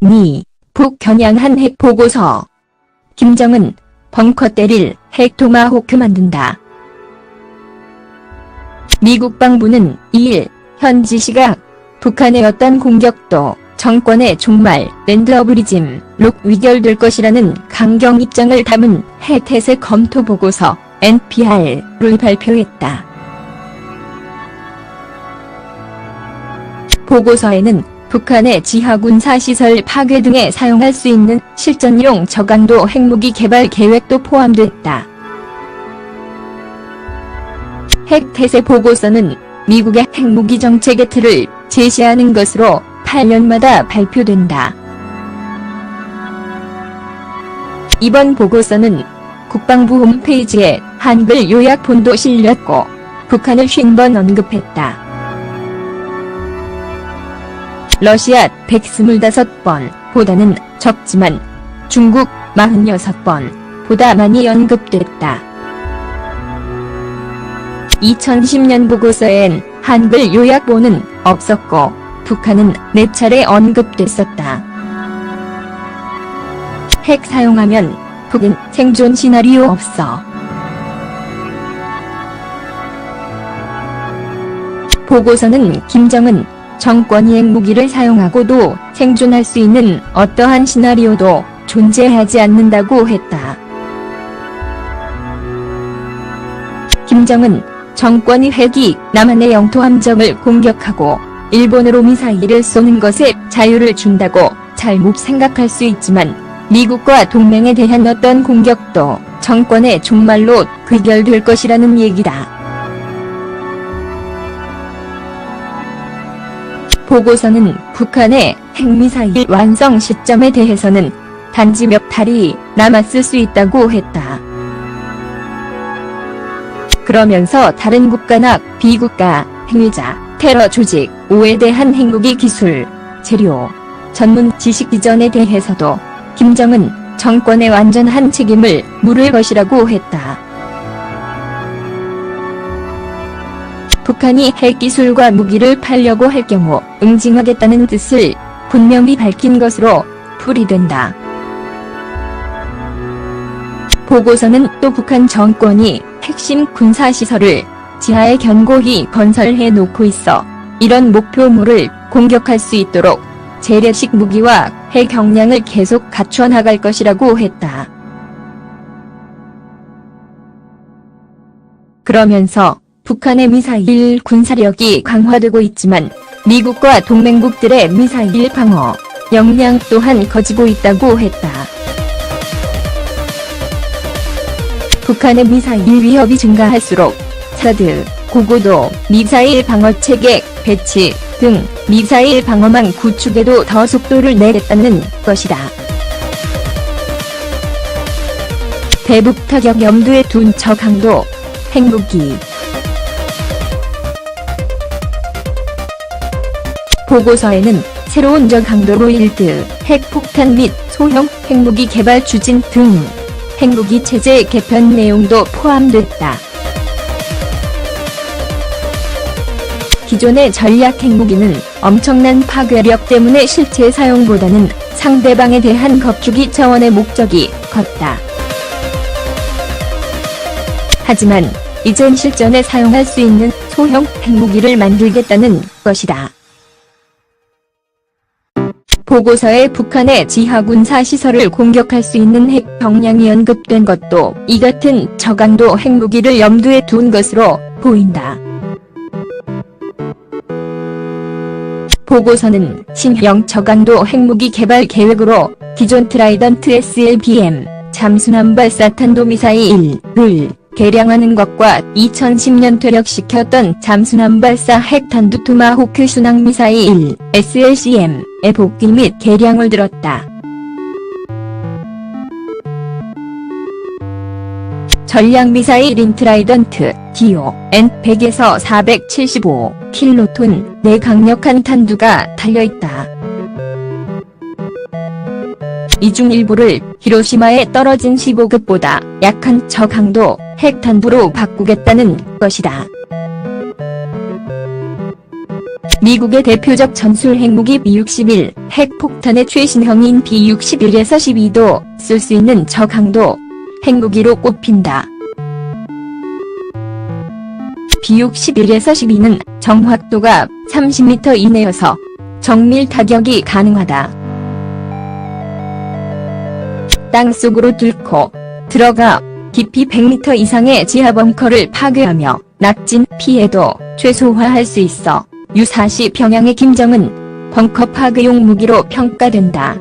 미, 북 겨냥한 핵 보고서. 김정은, 벙커 때릴 핵 토마호크 만든다. 미국 방부는 2일, 현지 시각, 북한의 어떤 공격도 정권의 종말, 랜드 어브리즘, 록 위결될 것이라는 강경 입장을 담은 핵태세 검토 보고서, NPR를 발표했다. 보고서에는 북한의 지하군사 시설 파괴 등에 사용할 수 있는 실전용 저강도 핵무기 개발 계획도 포함됐다. 핵태세 보고서는 미국의 핵무기 정책의 틀을 제시하는 것으로 8년마다 발표된다. 이번 보고서는 국방부 홈페이지에 한글 요약본도 실렸고 북한을 50번 언급했다. 러시아 125번 보다는 적지만 중국 46번 보다 많이 언급됐다. 2010년 보고서엔 한글 요약본은 없었고 북한은 4차례 언급됐었다. 핵 사용하면 북은 생존 시나리오 없어. 보고서는 김정은 정권이 핵무기를 사용하고도 생존할 수 있는 어떠한 시나리오도 존재하지 않는다고 했다. 김정은 정권이 핵이 남한의 영토 함정을 공격하고 일본으로 미사일을 쏘는 것에 자유를 준다고 잘못 생각할 수 있지만 미국과 동맹에 대한 어떤 공격도 정권의 종말로 귀결될 것이라는 얘기다. 보고서는 북한의 핵미사일 완성 시점에 대해서는 단지 몇 달이 남았을 수 있다고 했다. 그러면서 다른 국가나 비국가, 핵위자, 테러 조직, 오에 대한 핵무기 기술, 재료, 전문 지식 이전에 대해서도 김정은 정권의 완전한 책임을 물을 것이라고 했다. 북한이 핵기술과 무기를 팔려고 할 경우 응징하겠다는 뜻을 분명히 밝힌 것으로 풀이된다. 보고서는 또 북한 정권이 핵심 군사시설을 지하에 견고히 건설해 놓고 있어 이런 목표물을 공격할 수 있도록 재래식 무기와 핵 경량을 계속 갖춰 나갈 것이라고 했다. 그러면서 북한의 미사일 군사력이 강화되고 있지만 미국과 동맹국들의 미사일 방어 역량 또한 커지고 있다고 했다. 북한의 미사일 위협이 증가할수록 사드, 고고도 미사일 방어 체계 배치 등 미사일 방어망 구축에도 더 속도를 내겠다는 것이다. 대북 타격 염두에 둔 저 강도 핵무기 보고서에는 새로운 저강도로 일드, 핵폭탄 및 소형 핵무기 개발 추진 등 핵무기 체제 개편 내용도 포함됐다. 기존의 전략 핵무기는 엄청난 파괴력 때문에 실제 사용보다는 상대방에 대한 겁주기 차원의 목적이 컸다. 하지만 이젠 실전에 사용할 수 있는 소형 핵무기를 만들겠다는 것이다. 보고서에 북한의 지하군사 시설을 공격할 수 있는 핵 경량이 언급된 것도 이 같은 저강도 핵무기를 염두에 둔 것으로 보인다. 보고서는 신형 저강도 핵무기 개발 계획으로 기존 트라이던트 SLBM 잠수함 발사 탄도미사일을 개량하는 것과 2010년 퇴력시켰던 잠수함 발사 핵탄두 토마호크 순항미사일 SLCM의 복귀 및 개량을 들었다. 전략미사일 인 트라이던트 기호 N100에서 475킬로톤 내 강력한 탄두가 달려있다. 이중 일부를 히로시마에 떨어진 15급보다 약한 저 강도 핵탄두로 바꾸겠다는 것이다. 미국의 대표적 전술 핵무기 B-61, 핵폭탄의 최신형인 B-61에서 12도 쓸 수 있는 저강도 핵무기로 꼽힌다. B-61에서 12는 정확도가 30m 이내여서 정밀 타격이 가능하다. 땅속으로 뚫고 들어가 깊이 100m 이상의 지하 벙커를 파괴하며 낙진 피해도 최소화할 수 있어 유사시 평양의 김정은 벙커 파괴용 무기로 평가된다.